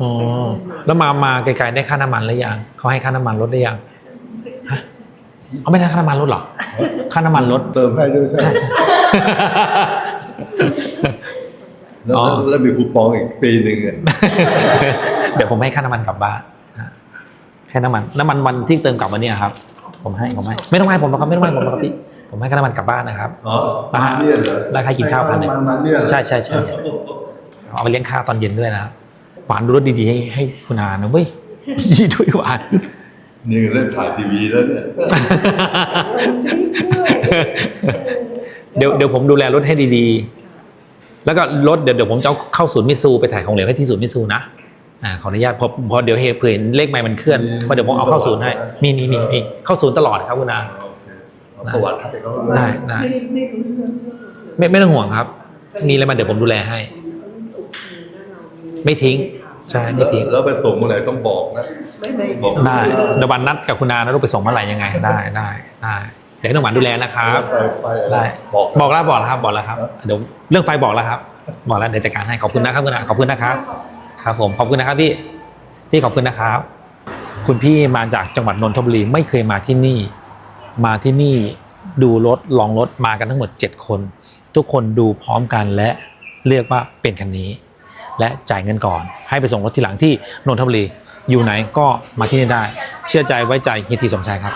อ๋อแล้วมามาไกลๆได้ค่าน้ำมันหรือยังเขาให้ค่าน้ำมันลดได้ยังฮะเขาไม่ได้ค่าน้ำมันลดเหรอค่าน้ำมันลด เติมให้ด้วยใช่ไหมแล้วอ๋อ แล้วแล้วมีคูปองอีกปีหนึ่งอะเดี๋ยวผมให้ค่าน้ำมันกลับบ้านนะให้น้ำมันน้ำมันวันที่เติมกลับวันเนี้ยครับ ผมให้ผมให้ไม่ต้องให้ผมหรอกครับไม่ต้องให้ผมหรอกครับพี่ผมให้ค่าน้ำมันกลับบ้านนะครับ อ๋อมาเนี่ยเหรอแล้วใครกินข้าวพันหนึ่งมันมันเนี่ยเหรอใช่ใช่ใช่เอาไปเลี้ยงข้าวตอนเย็นด้วยนะครับ หวานดูรถดีๆให้ให้คุณอานะเว้ยดีด้วยหวาน นี่เล่นถ่ายทีวีแล้วเนี่ยเดี๋ยวเดี๋ยวผมดูแลรถให้ดีๆ แล้วก็รถเดี๋ยวเดี๋ยวผมจะเอาเข้าศูนย์มิตซูไปถ่ายของเหลวให้ที่ศูนย์มิตซูนะอ่าขออนุญาตพอพอเดี๋ยวเฮเผื่อเห็นเลขไม่มันเคลื่อนเพราะเดี๋ยวผมเอาเข้าศูนย์ให้ มีมีมีมีเข้าศูนย์ตลอดครับคุณอาโอเคเอาประวัติให้เขาได้ได้ไม่ไม่ต้องห่วงครับ มีอะไรมาเดี๋ยวผมดูแลให้ ไม่ทิ้ง ใช่ไม่แล้วทิ้งแล้วไปส่งเมื่อไหร่ต้องบอกนะไม่ไม่บอกได้เดี๋ยววันนัดกับคุณอานะลูกไปส่งเมื่อไหร่ยังไงได้ได้ได้เดี๋ยวให้น้องหวานดูแลนะครับไฟไฟอะไรได้บอกบอกแล้วบอกแล้วครับบอกแล้วครับเดี๋ยวเรื่องไฟบอกแล้วครับบอกแล้วเดี๋ยวจัดการให้ขอบคุณนะครับคุณอาขอบคุณนะครับ ครับ ผมขอบคุณนะครับพี่พี่ขอบคุณนะครับ คุณพี่มาจากจังหวัดนนทบุรีไม่เคยมาที่นี่ มาที่นี่ดูรถลองรถมากันทั้งหมด 7 คน ทุกคนดูพร้อมกันและเลือกว่าเป็นคันนี้ และจ่ายเงินก่อน ให้ไปส่งรถทีหลังที่นนทบุรีอยู่ไหนก็มาที่นี่ได้ เชื่อใจไว้ใจเฮียทีสมชายครับ